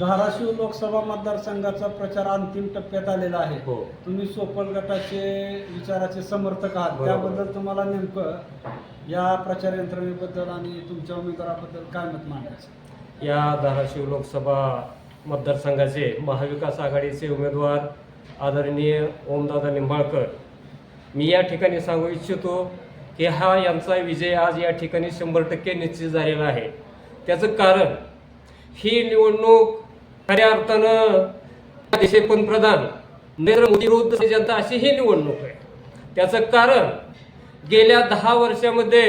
धाराशिव लोकसभा मतदारसंघाचा प्रचार अंतिम टप्प्यात आलेला आहे. हो. तुम्ही सोपल गटाचे विचाराचे समर्थक आहात. त्याबद्दल तुम्हाला नेमकं या प्रचार यंत्रणेबद्दल आणि तुमच्या उमेदवाराबद्दल काय मत मांडायचं? या धाराशिव लोकसभा मतदारसंघाचे महाविकास आघाडीचे उमेदवार आदरणीय ओमदादा निंबाळकर मी या ठिकाणी सांगू इच्छितो की हा यांचा विजय आज या ठिकाणी शंभर टक्के निश्चित झालेला आहे. त्याचं कारण ही निवडणूक खऱ्या अर्थानं देशे पंतप्रधान नरेंद्र मोदी विरुद्ध जनता अशी ही निवडणूक आहे. त्याचं कारण गेल्या दहा वर्षामध्ये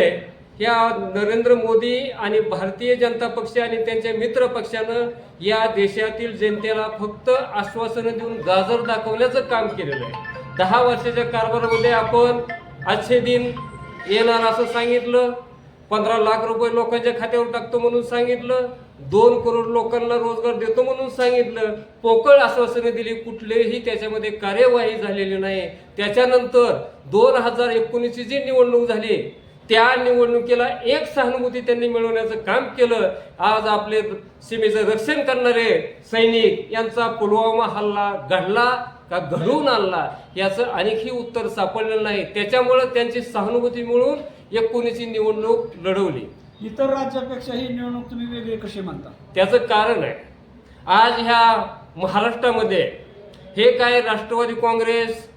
या नरेंद्र मोदी आणि भारतीय जनता पक्ष आणि त्यांच्या मित्र पक्षानं या देशातील जनतेला फक्त आश्वासनं देऊन गाजर दाखवण्याचं काम केलेलं आहे. दहा वर्षाच्या कारभारामध्ये आपण आजचे दिन येणार असं सांगितलं. पंधरा लाख रुपये लोकांच्या खात्यावर टाकतो म्हणून सांगितलं. दोन करोड लोकांना रोजगार देतो म्हणून सांगितलं. पोकळ आश्वासने दिली कुठलेही त्याच्यामध्ये कार्यवाही झालेली नाही. त्याच्यानंतर दोन हजार एकोणीसची जी निवडणूक झाली त्या निवडणुकीला एक सहानुभूती त्यांनी मिळवण्याचं काम केलं. आज आपले सीमेचं रक्षण करणारे सैनिक यांचा पुलवामा हल्ला घडला का घडवून आणला याचं आणखी उत्तर सापडलेलं नाही. त्याच्यामुळं त्यांची सहानुभूती मिळून एकोणीसची निवडणूक लढवली. इतर राज्यापेक्षा ही निवडणूक तुम्ही वेगळी कशी म्हणता त्याचं कारण आहे. आज ह्या महाराष्ट्रामध्ये हे काय राष्ट्रवादी काँग्रेस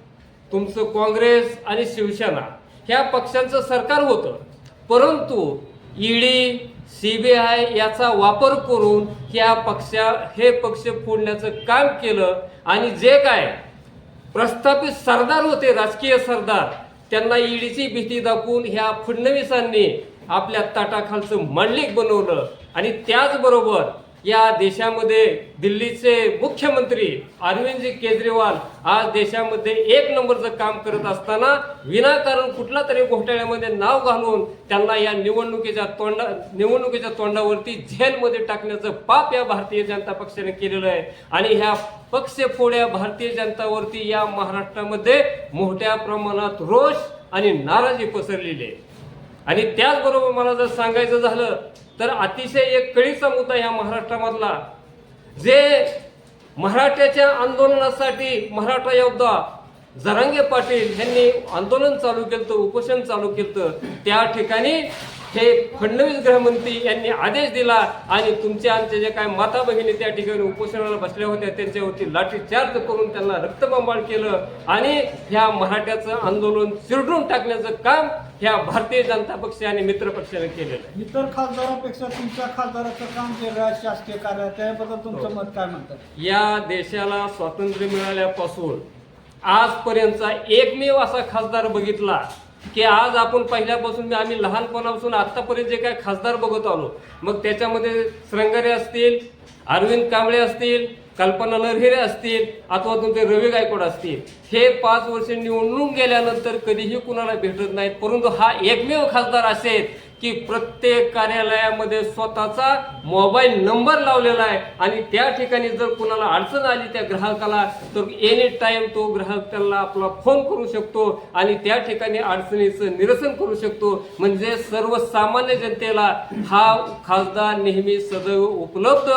तुमचं काँग्रेस आणि शिवसेना ह्या पक्षांचं सरकार होतं. परंतु ईडी आय याचा वापर करून ह्या पक्षा हे पक्ष फोडण्याचं काम केलं आणि जे काय प्रस्थापित सरदार होते राजकीय सरदार त्यांना ईडीची भीती दाखवून ह्या फडणवीसांनी आपल्या ताटाखालचं मांडलिक बनवलं. आणि त्याचबरोबर या देशामध्ये दिल्लीचे मुख्यमंत्री अरविंदजी केजरीवाल आज देशामध्ये एक नंबरचं काम करत असताना विनाकारण कुठला तरी घोटाळ्यामध्ये नाव घालून त्यांना या निवडणुकीच्या तोंडा निवडणुकीच्या तोंडावरती झेलमध्ये टाकण्याचं पाप या भारतीय जनता पक्षाने केलेलं आहे. आणि ह्या पक्षफोड्या भारतीय जनतावरती या महाराष्ट्रामध्ये मोठ्या प्रमाणात रोष आणि नाराजी पसरलेली आहे. आणि त्याचबरोबर मला जर सांगायचं झालं तर अतिशय एक कळीचा मुद्दा ह्या महाराष्ट्रामधला. जे मराठ्याच्या आंदोलनासाठी मराठा योद्धा जरांगे पाटील यांनी आंदोलन चालू केलं उपोषण चालू केलं त्या ठिकाणी हे फडणवीस गृहमंत्री यांनी आदेश दिला आणि तुमच्या आमच्या जे काय माता भगिनी त्या ठिकाणी उपोषणाला बसल्या होत्या त्यांच्यावरती लाठीचार्ज करून त्यांना रक्तबंबाळ केलं आणि ह्या मराठ्याचं आंदोलन चिरडून टाकण्याचं काम ह्या भारतीय जनता पक्ष आणि मित्र पक्षाने केलेलं आहे. इतर खासदारापेक्षा तुमच्या खासदाराचं काम आहे शासकीय कार्य त्याबद्दल तुमचं मत काय म्हणतात? या देशाला स्वातंत्र्य मिळाल्यापासून आजपर्यंतचा एकमेव असा खासदार बघितला की आज आपण पहिल्यापासून मी- आम्ही लहानपणापासून आत्तापर्यंत जे काय खासदार बघत आलो मग त्याच्यामध्ये श्रंगारे असतील अरविंद कांबळे असतील कल्पना नरहिरे असतील अथवा तुमचे रवी गायकवाड असतील हे पाच वर्ष निवडून गेल्यानंतर कधीही कुणाला भेटत नाहीत. परंतु हा एकमेव खासदार असेल की प्रत्येक कार्यालयामध्ये स्वतःचा मोबाईल नंबर लावलेला आहे आणि त्या ठिकाणी जर कुणाला अडचण आली त्या ग्राहकाला तर एनी टाईम तो ग्राहक त्याला आपला फोन करू शकतो आणि त्या ठिकाणी अडचणीचं निरसन करू शकतो. म्हणजे सर्वसामान्य जनतेला हा खासदार नेहमी सदैव उपलब्ध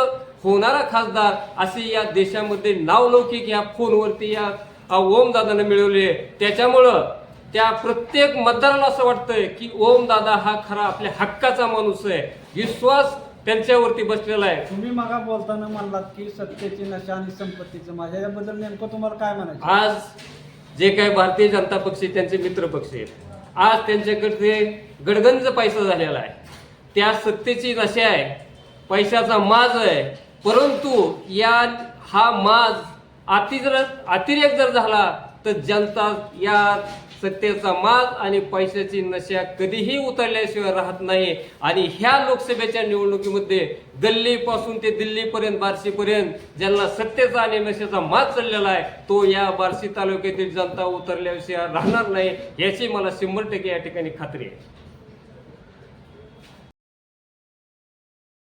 होणारा खासदार असे या देशामध्ये नावलौकिक या फोनवरती या ओम दादानं मिळवले. त्याच्यामुळं त्या प्रत्येक मतदाराला असं वाटतंय की ओम दादा हा खरा आपल्या हक्काचा माणूस आहे. विश्वास त्यांच्यावरती बसलेला आहे. तुम्ही मगा बोलताना म्हणलात की सत्तेची नशा आणि संपत्तीचं माझ्या याबद्दल नेमकं तुम्हाला काय म्हणायचं? आज जे काय भारतीय जनता पक्ष त्यांचे मित्र पक्ष आहेत. आज त्यांच्याकडे गडगंज पैसा झालेला आहे. त्या सत्तेची नशा आहे पैशाचा माज आहे. परंतु या हा माज अति जर अतिरेक जर झाला तर जनता या सत्तेचा माज आणि पैशाची नशा कधीही उतरल्याशिवाय राहत नाही. आणि ह्या लोकसभेच्या निवडणुकीमध्ये गल्लीपासून ते दिल्लीपर्यंत बार्शीपर्यंत ज्यांना सत्तेचा आणि नशेचा माज चाललेला आहे तो या बार्शी तालुक्यातील जनता उतरल्याशिवाय राहणार नाही याची मला शंभर टक्के या ठिकाणी खात्री आहे.